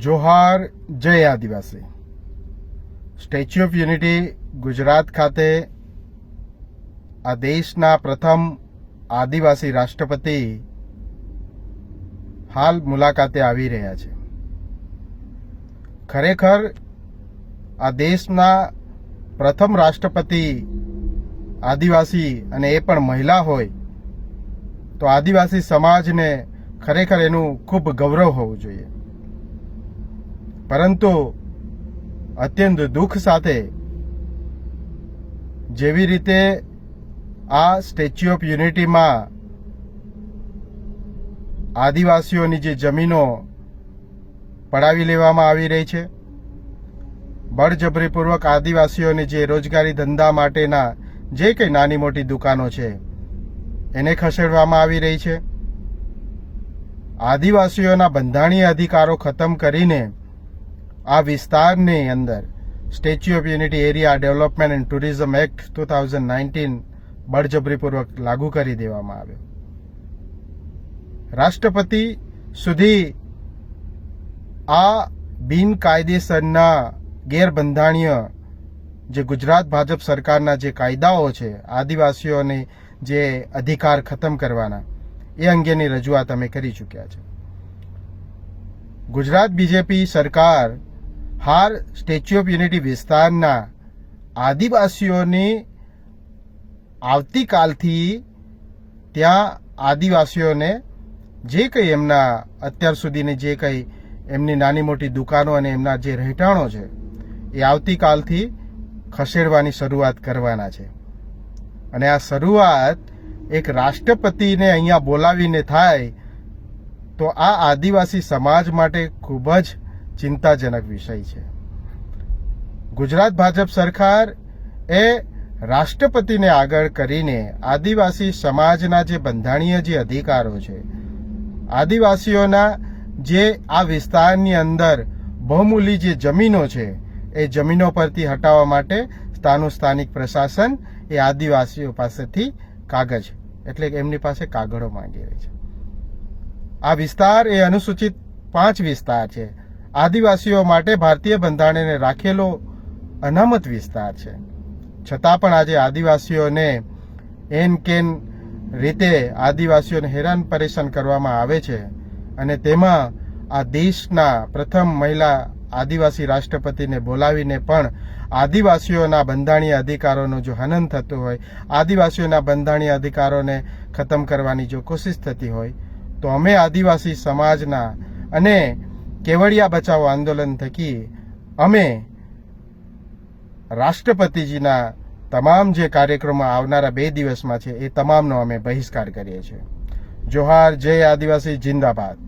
જોહાર જય આદિવાસી. Statue of unity Gujarat ખાતે આ દેશના પ્રથમ આદિવાસી રાષ્ટ્રપતિ હાલ મુલાકાતે આવી રહ્યા છે. ખરેખર આ દેશના પ્રથમ રાષ્ટ્રપતિ આદિવાસી અને એ પણ મહિલા હોય, તો આદિવાસી સમાજને ખરેખર એનું ખૂબ ગૌરવ હોવું જોઈએ. પરંતુ અત્યંત દુઃખ સાથે જેવી રીતે આ સ્ટેચ્યુ ઓફ યુનિટીમાં આદિવાસીઓની જે જમીનો પડાવી લેવામાં આવી રહી છે, બળજબરીપૂર્વક આદિવાસીઓને જે રોજગારી ધંધા માટેના જે કંઈ નાની મોટી દુકાનો છે, એને ખસેડવામાં આવી રહી છે. આદિવાસીઓના બંધારણીય અધિકારો ખતમ કરીને આ વિસ્તારની અંદર statue of unity area development and tourism act two thousand nineteen બળજબરીપૂર્વક લાગુ કરી દેવામાં આવ્યો. રાષ્ટ્રપતિ સુધી આ બિનકાયદેસરના ગેરબંધારણીય જે ગુજરાત ભાજપ સરકારના જે કાયદાઓ છે, આદિવાસીઓને જે અધિકાર ખતમ કરવાના, એ અંગેની રજૂઆત અમે કરી ચૂક્યા છે. ગુજરાત બીજેપી સરકાર હાર સ્ટેચ્યુ ઓફ યુનિટી વિસ્તારના આદિવાસીઓની આવતીકાલથી ત્યાં આદિવાસીઓને જે કંઈ એમના અત્યાર સુધીની જે કંઈ એમની નાની મોટી દુકાનો અને એમના જે રહેઠાણો છે, એ આવતીકાલથી ખસેડવાની શરૂઆત કરવાના છે. અને આ શરૂઆત એક રાષ્ટ્રપતિને અહીંયા બોલાવીને થાય તો આ આદિવાસી સમાજ માટે ખૂબ જ ચિંતાજનક વિષય છે. ગુજરાત ભાજપ સરકાર એ રાષ્ટ્રપતિને આગળ કરીને આદિવાસી સમાજના જે બંધારણીય જે અધિકારો છે, આદિવાસીઓના જે આ વિસ્તારની અંદર બહુમૂલી જે જમીનો છે, એ જમીનો પરથી હટાવવા માટે સ્થાનું સ્થાનિક પ્રશાસન એ આદિવાસીઓ પાસેથી કાગજ, એટલે એમની પાસે કાગળો માંગી રહી છે. આ વિસ્તાર એ અનુસૂચિત પાંચ વિસ્તાર છે. આદિવાસીઓ માટે ભારતીય બંધારણને રાખેલો અનામત વિસ્તાર છે. છતાં પણ આજે આદિવાસીઓને એન કેન રીતે આદિવાસીઓને હેરાન પરેશાન કરવામાં આવે છે અને તેમાં આ દેશના પ્રથમ મહિલા આદિવાસી રાષ્ટ્રપતિને બોલાવીને પણ આદિવાસીઓના બંધારણીય અધિકારોનું જો હનન થતું હોય, આદિવાસીઓના બંધારણીય અધિકારોને ખતમ કરવાની જો કોશિશ થતી હોય, તો અમે આદિવાસી સમાજના અને કેવડિયા બચાવો આંદોલન થકી અમે રાષ્ટ્રપતિજીના તમામ જે કાર્યક્રમો આવનારા બે દિવસમાં છે એ તમામનો અમે બહિષ્કાર કરીએ છીએ. જોહાર જય આદિવાસી જિંદાબાદ.